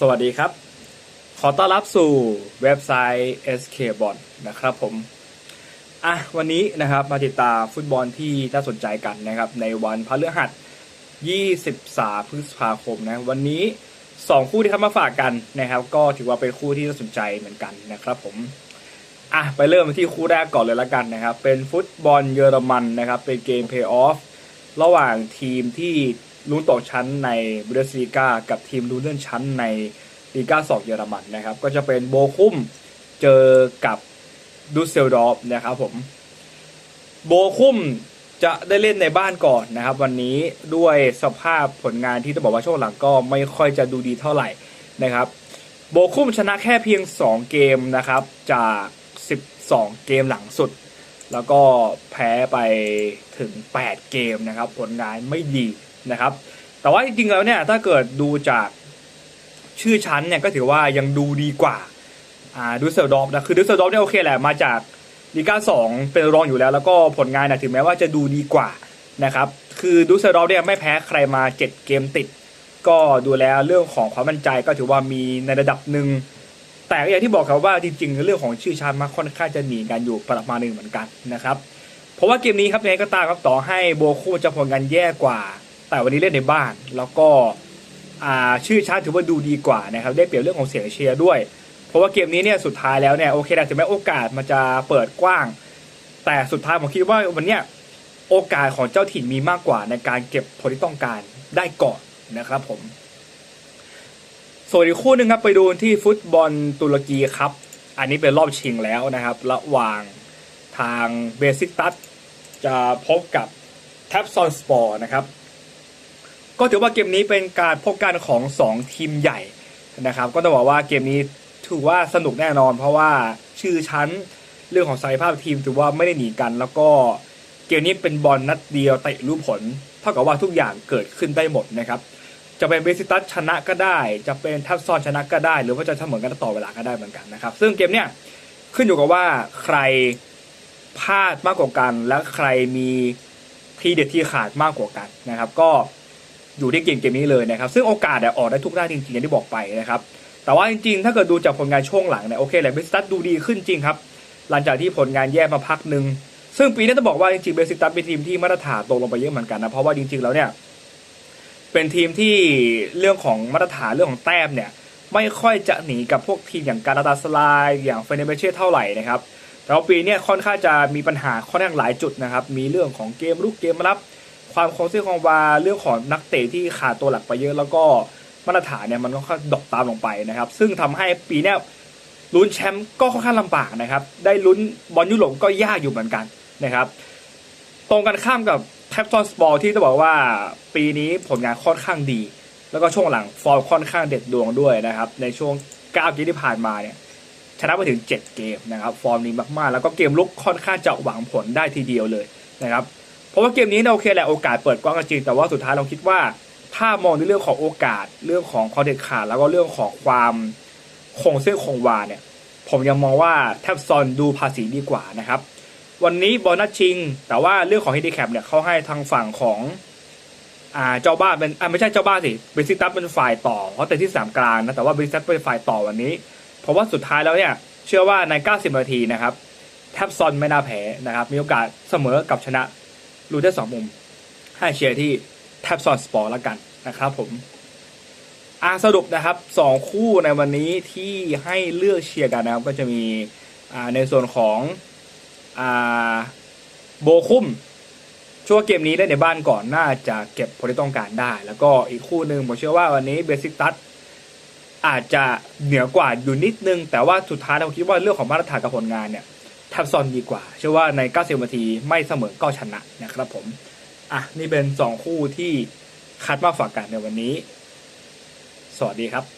สวัสดีครับ ขอต้อนรับสู่เว็บไซต์ SK b o t นะครับผม อะ วันนี้นะครับมาติดตามฟุตบอลที่น่าสนใจกันนะครับ ในวันพฤหัส 23 พฤษภาคมนะ วันนี้ 2 คู่ที่ทำมาฝากกันนะครับ ก็ถือว่าเป็นคู่ที่น่าสนใจเหมือนกันนะครับผม อะ ไปเริ่มที่คู่แรกก่อนเลยละกันนะครับ เป็นฟุตบอลเยอรมันนะครับ เป็นเกมเพย์ออฟระหว่างทีมที่ ลุ้นตกชั้นในบูเดสลีกากับทีมลุ้นเลื่อนชั้นในลีกาสองเยอรมันนะครับ ก็จะเป็นโบคุมเจอกับดูเซลดอฟนะครับผม โบคุมจะได้เล่นในบ้านก่อนนะครับ วันนี้ด้วยสภาพผลงานที่ต้องบอกว่าช่วงหลังก็ไม่ค่อยจะดูดีเท่าไหร่นะครับ โบคุมชนะแค่เพียง 2 เกมนะครับ จาก 12 เกมหลังสุด แล้วก็แพ้ไปถึง 8 เกมนะครับ ผลงานไม่ดี นะครับ แต่ว่าจริงๆแล้วเนี่ยถ้าเกิดดูจากชื่อชั้นเนี่ยก็ถือว่ายังดูดีกว่าอ่าดูเซลดอฟนะคือดูเซลดอฟเนี่ยโอเคแหละมาจากลีกาสองเป็นรองอยู่แล้ว แล้วก็ผลงานนะถึงแม้ว่าจะดูดีกว่านะครับคือดูเซลดอฟเนี่ยไม่แพ้ใครมา 7 เกมติด ก็ดูแล้วเรื่องของความมั่นใจก็ถือว่ามีในระดับหนึ่งแต่ก็อย่างที่บอกครับว่าจริงๆเรื่องของชื่อชั้นมาค่อนข้างจะหนีกันอยู่ประมาณหนึ่งเหมือนกันนะครับ เพราะว่าเกมนี้ครับยังไงก็ตามครับต่อให้โบคูจะผลงานแย่กว่า แต่วันนี้เล่นในบ้านแล้วก็ชื่อชาติถือว่าดูดีกว่านะครับได้เปรียบเรื่องของเสียงเชียร์ด้วย เพราะว่าเกมนี้เนี่ยสุดท้ายแล้วเนี่ยโอเคนะถึงแม้โอกาสมันจะเปิดกว้าง แต่สุดท้ายผมคิดว่าวันเนี้ยโอกาสของเจ้าถิ่นมีมากกว่าในการเก็บผลที่ต้องการได้ก่อนนะครับผมส่วนอีกคู่หนึ่งครับไปดูที่ฟุตบอลตุรกีครับ อันนี้เป็นรอบชิงแล้วนะครับ ระหว่างทางเบซิกตัสจะพบกับแท็บซอนสปอร์นะครับ ก็ถือว่าเกมนี้เป็นการพบกันของ 2 ทีมใหญ่นะครับ ก็ต้องบอกว่าเกมนี้ถือว่าสนุกแน่นอน เพราะว่าชื่อชั้นเรื่องของศักยภาพทีมถือว่าไม่ได้หนีกัน แล้วก็เกมนี้เป็นบอลนัดเดียวเตะรู้ผล เท่ากับว่าทุกอย่างเกิดขึ้นได้หมดนะครับ จะเป็นเบสิตัสชนะก็ได้ จะเป็นแทับซอนชนะก็ได้ หรือว่าจะเสมอกันต่อเวลาก็ได้เหมือนกันนะครับ ซึ่งเกมเนี้ยขึ้นอยู่กับว่าใครพลาดมากกว่ากัน และใครมีทีเด็ดที่ขาดมากกว่ากันนะครับ ก็ อยู่ที่เกมเกมนี้เลยนะครับ ซึ่งโอกาสเนี่ยออกได้ทุกด้านจริงๆอย่างที่บอกไปนะครับ แต่ว่าจริงๆ ถ้าเกิดดูจากผลงานช่วงหลังเนี่ยโอเคแหละเบสิตัสดูดีขึ้นจริงครับหลังจากที่ผลงานแย่มาพักหนึ่งซึ่งปีนี้ต้องบอกว่าจริงๆเบสิตัสเป็นทีมที่มาตรฐานตกลงไปเยอะเหมือนกันนะเพราะว่าจริงๆแล้วเนี่ยเป็นทีมที่เรื่องของมาตรฐานเรื่องของแต้มเนี่ยไม่ค่อยจะหนีกับพวกทีมอย่างการาตาสลายอย่างเฟเนเบเช่เท่าไหร่นะครับแต่ว่าปีนี้ค่อนข้างจะมีปัญหาค่อนข้างหลายจุดนะครับมีเรื่องของเกมลุกเกมรับ ความคงเส้นคงวาเรื่องของนักเตะที่ขาดตัวหลักไปเยอะแล้วก็มาตรฐานเนี่ยมันก็ค่อนดรอปตามลงไปนะครับ ซึ่งทำให้ปีนี้ลุ้นแชมป์ก็ค่อนข้างลำบากนะครับ ได้ลุ้นบอลยุโรปก็ยากอยู่เหมือนกันนะครับ ตรงกันข้ามกับแท็บซอนสปอร์ที่ต้องบอกว่าปีนี้ผลงานค่อนข้างดี แล้วก็ช่วงหลังฟอร์มค่อนข้างเด็ดดวงด้วยนะครับ ในช่วง 9 เกมที่ผ่านมาเนี่ยชนะไปถึง 7 เกมนะครับ ฟอร์มดีมากๆ แล้วก็เกมลุกค่อนข้างจะหวังผลได้ทีเดียวเลยนะครับ ราะว่าเกมนี้เนี่ยโอเคแหละโอกาสเปิดกว้างก็จริงแต่ว่าสุดท้ายเราคิดว่า ถ้ามองในเรื่องของโอกาสเรื่องของความเด็ดขาดแล้วก็เรื่องของความคงเส้นคงวาเนี่ย ผมยังมองว่าแทบซอนดูภาษีดีกว่านะครับ วันนี้บอลนัดชิง แต่ว่าเรื่องของเฮดิแคปเนี่ยเขาให้ทางฝั่งของอ่าเจ้าบ้านเป็นอ่าไม่ใช่เจ้าบ้านสิเบซิตัสเป็นฝ่ายต่อเพราะแต่ที่สามกลางนะแต่ว่าเบซิตัสเป็นฝ่ายต่อวันนี้ เพราะว่าสุดท้ายแล้วเนี่ย เชื่อว่าใน 90 นาทีนะครับ แทบซอนไม่น่าแพ้นะครับ มีโอกาสเสมอกับชนะ รู้ได้สองมุม ให้เชียร์ที่แท็บซอนสปอร์แล้วกันนะครับผมอาสรุปนะครับสองคู่ในวันนี้ที่ให้เลือกเชียร์กันนะครับ ก็จะมีในส่วนของอโบคุ้มช่วงเกมนี้เล่นในบ้านก่อนน่าจะเก็บผลที่ต้องการได้ แล้วก็อีกคู่หนึ่งผมเชื่อว่าวันนี้เบสิกตัสอาจจะเหนือกว่าอยู่นิดนึง แต่ว่าสุดท้ายเราคิดว่าเรื่องของมาตรฐานกับผลงานเนี่ย แทบซอนดีกว่า เชื่อว่าใน 90 นาทีไม่เสมอก็ชนะนะครับผม อะ นี่เป็น 2 คู่ที่คัดมาฝากกันในวันนี้ สวัสดีครับ